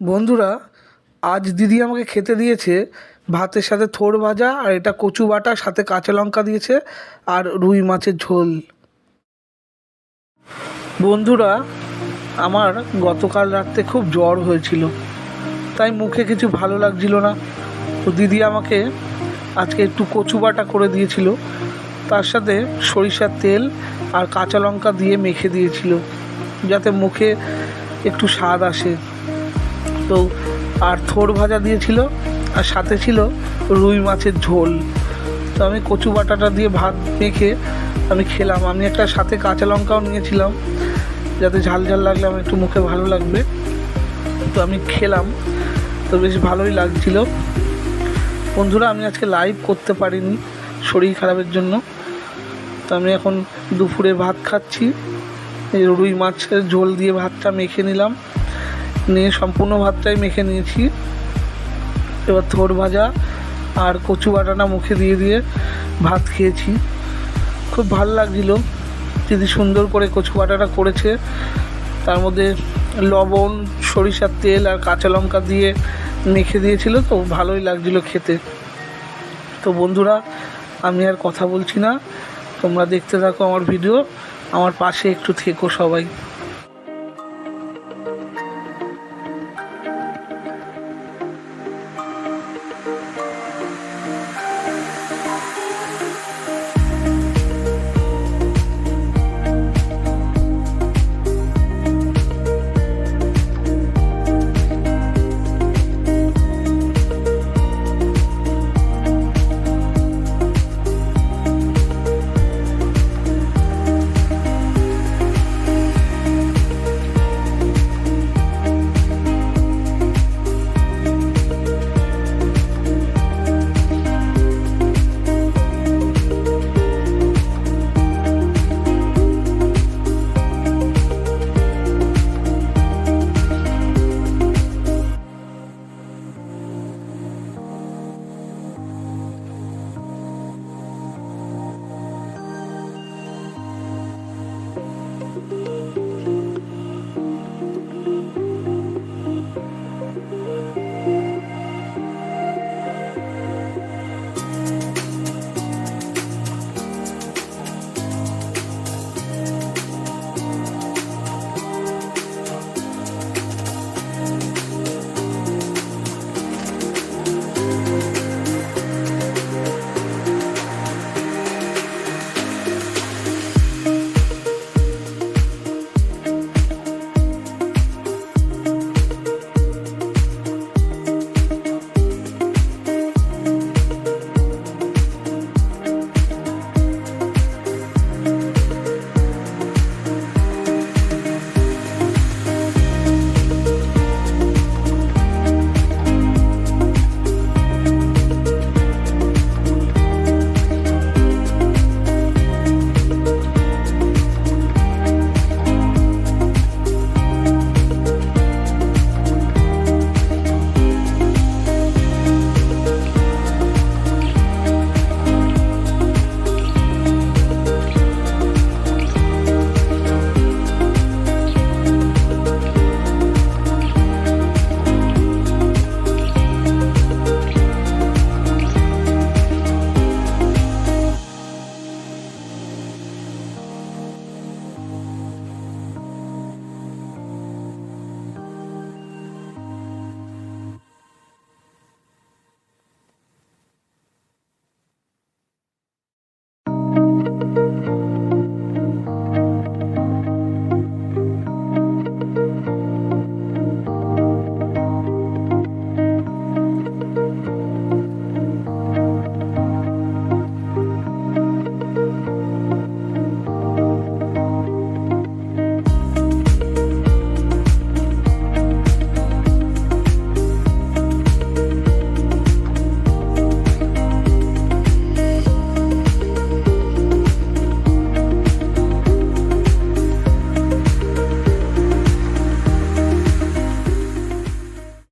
বন্ধুরা, আজ দিদি আমাকে খেতে দিয়েছে ভাতের সাথে থোড় ভাজা আর এটা কচু বাটা, সাথে কাঁচা লঙ্কা দিয়েছে আর রুই মাছের ঝোল। বন্ধুরা, আমার গতকাল রাত্রে খুব জ্বর হয়েছিল, তাই মুখে কিছু ভালো লাগছিল না। তো দিদি আমাকে আজকে একটু কচু বাটা করে দিয়েছিল, তার সাথে সরিষার তেল আর কাঁচা লঙ্কা দিয়ে মেখে দিয়েছিল, যাতে মুখে একটু স্বাদ আসে। তো আর থোড় ভাজা দিয়েছিল আর সাথে ছিল রুই মাছের ঝোল। তো আমি কচু বাটাটা দিয়ে ভাত মেখে আমি খেলাম। আমি একটা সাথে কাঁচা লঙ্কাও নিয়েছিলাম। যাতে ঝাল ঝাল লাগলে আমার একটু মুখে ভালো লাগবে। তো আমি খেলাম। তো বেশ ভালোই লাগছিল। বন্ধুরা, আমি আজকে লাইভ করতে পারিনি শরীর খারাপের জন্য। তো আমি এখন দুপুরে ভাত খাচ্ছি। রুই মাছের ঝোল দিয়ে ভাতটা মেখে নিলাম। নিয়ে সম্পূর্ণ ভাতটাই মেখে নিয়েছি। এবার থোড় ভাজা আর কচু বাটানা মুখে দিয়ে দিয়ে ভাত খেয়েছি। খুব ভালো লাগছিল। দিদি সুন্দর করে কচু বাটাটা করেছে। তার মধ্যে লবণ, সরিষার তেল আর কাঁচা লঙ্কা দিয়ে মেখে দিয়েছিল। তো ভালোই লাগছিল খেতে। তো বন্ধুরা, আমি আর কথা বলছি না। তোমরা দেখতে থাকো আমার ভিডিও। আমার পাশে একটু থেকো সবাই।